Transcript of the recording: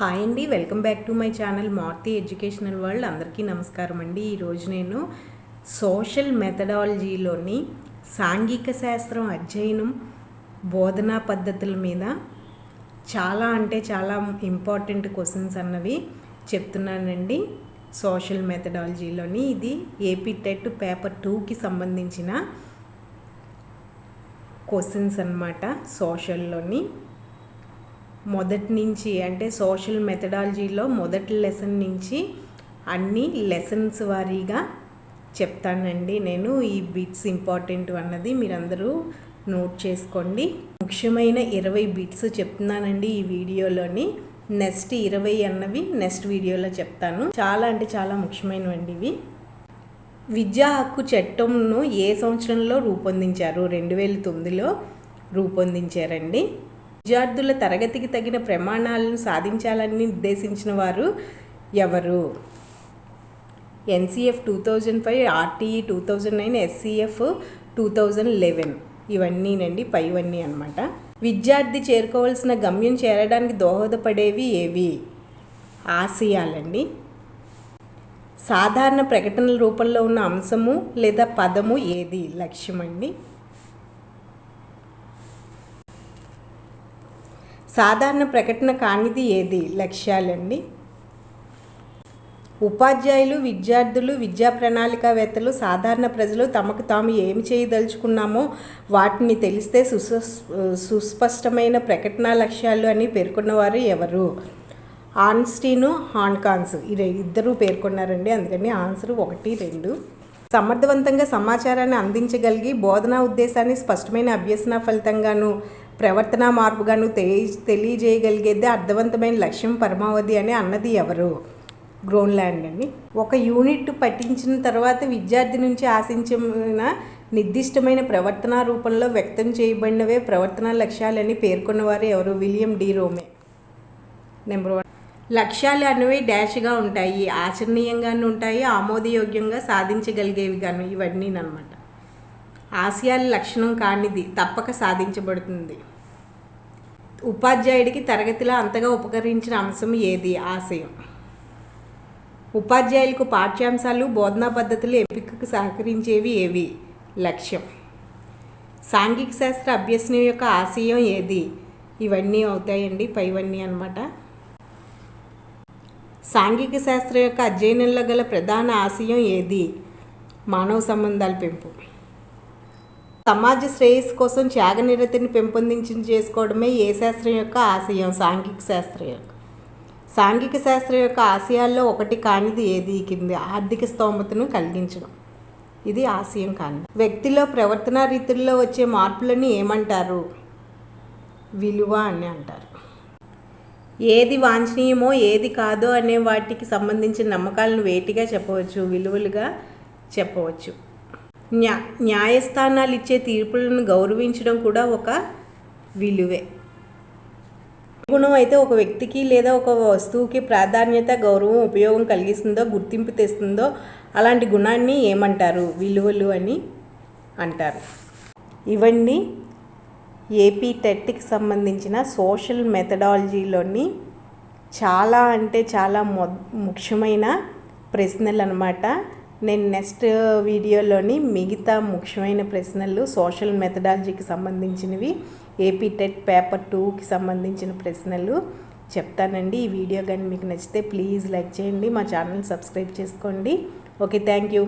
Hi అండి. Welcome back to my channel Marthi educational world. అందరికీ నమస్కారం అండి. ఈరోజు నేను సోషల్ మెథడాలజీలోని సాంఘిక శాస్త్రం అధ్యయనం బోధనా పద్ధతుల మీద చాలా అంటే చాలా ఇంపార్టెంట్ క్వశ్చన్స్ అన్నవి చెప్తున్నానండి. సోషల్ మెథడాలజీలోని ఇది ఏపీ టెట్ పేపర్ టూకి సంబంధించిన క్వశ్చన్స్ అనమాట సోషల్లోని. మొదటి నుంచి అంటే సోషల్ మెథడాలజీలో మొదటి లెసన్ నుంచి అన్ని లెసన్స్ వారీగా చెప్తానండి. నేను ఈ బిట్స్ ఇంపార్టెంట్ అన్నది మీరందరూ నోట్ చేసుకోండి. ముఖ్యమైన ఇరవై బిట్స్ చెప్తున్నానండి ఈ వీడియోలోని. నెక్స్ట్ ఇరవై అన్నవి నెక్స్ట్ వీడియోలో చెప్తాను. చాలా అంటే చాలా ముఖ్యమైనవండి ఇవి. విద్యా హక్కు చట్టంను ఏ సంవత్సరంలో రూపొందించారు? రెండు వేల తొమ్మిదిలో రూపొందించారండి. విద్యార్థుల తరగతికి తగిన ప్రమాణాలను సాధించాలని నిర్దేశించిన వారు ఎవరు? NCF two thousand five RTE two thousand nine SCF two thousand eleven. ఇవన్నీనండి పైవన్నీ అనమాట విద్యార్థి చేరుకోవాల్సిన గమ్యం చేరడానికి దోహదపడేవి ఏవి? ఆశయాలండి. సాధారణ ప్రకటనల రూపంలో ఉన్న అంశము లేదా పదము ఏది? లక్ష్యం అండి సాధారణ ప్రకటన కానిది ఏది? లక్ష్యాలండి. ఉపాధ్యాయులు విద్యార్థులు విద్యా ప్రణాళికావేత్తలు సాధారణ ప్రజలు తమకు తాము ఏమి చేయదలుచుకున్నామో వాటిని తెలిస్తే సుస్ సుస్పష్టమైన ప్రకటన లక్ష్యాలు అని పేర్కొన్నవారు ఎవరు? ఆన్స్టీను హాన్కాన్స్. ఇద్దరూ పేర్కొన్నారండి. అందుకని ఆన్సర్ ఒకటి రెండు. సమర్థవంతంగా సమాచారాన్ని అందించగలిగి బోధనా ఉద్దేశాన్ని స్పష్టమైన అభ్యసన ఫలితంగాను ప్రవర్తన మార్పుగాను తెలియ తెలియజేయగలిగేది అర్థవంతమైన లక్ష్యం పరమావధి అని అన్నది ఎవరు? గ్రోన్లాండ్ అని ఒక యూనిట్ పఠించిన తర్వాత విద్యార్థి నుంచి ఆశించిన నిర్దిష్టమైన ప్రవర్తన రూపంలో వ్యక్తం చేయబడినవే ప్రవర్తన లక్ష్యాలని పేర్కొన్నవారు ఎవరు? William D Rome. Number one. లక్ష్యాలు అనేవి డాష్గా ఉంటాయి ఆచరణీయంగాను ఉంటాయి ఆమోదయోగ్యంగా సాధించగలిగేవి కానీ ఇవన్నీ అనమాట ఆశయాల లక్షణం కానిది తప్పక సాధించబడుతుంది. ఉపాధ్యాయుడికి తరగతిలో అంతగా ఉపకరించిన అంశం ఏది? ఆశయం. ఉపాధ్యాయులకు పాఠ్యాంశాలు బోధనా పద్ధతులు ఎంపికకు సహకరించేవి ఏవి? లక్ష్యం. సాంఘిక శాస్త్ర అభ్యసనం యొక్క ఆశయం ఏది? ఇవన్నీ అవుతాయండి పైవన్నీ అనమాట సాంఘిక శాస్త్రం యొక్క అధ్యయనంలో గల ప్రధాన ఆశయం ఏది? మానవ సంబంధాల పెంపు. సమాజ శ్రేయస్సు కోసం త్యాగనిరతిని పెంపొందించి చేసుకోవడమే ఏ శాస్త్రం యొక్క ఆశయం? సాంఘిక శాస్త్రం యొక్క. సాంఘిక శాస్త్రం యొక్క ఆశయాల్లో ఒకటి కానిది ఏది? కింది ఆర్థిక స్తోమతను కలిగించడం. ఇది ఆశయం కాని వ్యక్తిలో ప్రవర్తన రీతుల్లో వచ్చే మార్పులని ఏమంటారు? విలువ అని అంటారు. ఏది వాంఛనీయమో ఏది కాదో అనే వాటికి సంబంధించిన నమ్మకాలను వేటిగా చెప్పవచ్చు? విలువలుగా చెప్పవచ్చు. న్యా న్యాయస్థానాలు ఇచ్చే తీర్పులను గౌరవించడం కూడా ఒక విలువే. గుణం అయితే ఒక వ్యక్తికి లేదా ఒక వస్తువుకి ప్రాధాన్యత గౌరవం ఉపయోగం కలిగిస్తుందో గుర్తింపు తెస్తుందో అలాంటి గుణాన్ని ఏమంటారు? విలువలు అని అంటారు. ఇవన్నీ ఏపీ టెట్కి సంబంధించిన సోషల్ మెథడాలజీలోని చాలా అంటే చాలా మొ ముఖ్యమైన ప్రశ్నలు అనమాట నేను నెక్స్ట్ వీడియోలోని మిగతా ముఖ్యమైన ప్రశ్నలు సోషల్ మెథడాలజీకి సంబంధించినవి ఏపీ టెట్ పేపర్ టూకి సంబంధించిన ప్రశ్నలు చెప్తానండి. ఈ వీడియో కానీ మీకు నచ్చితే ప్లీజ్ లైక్ చేయండి. మా ఛానల్ సబ్స్క్రైబ్ చేసుకోండి. Okay thank you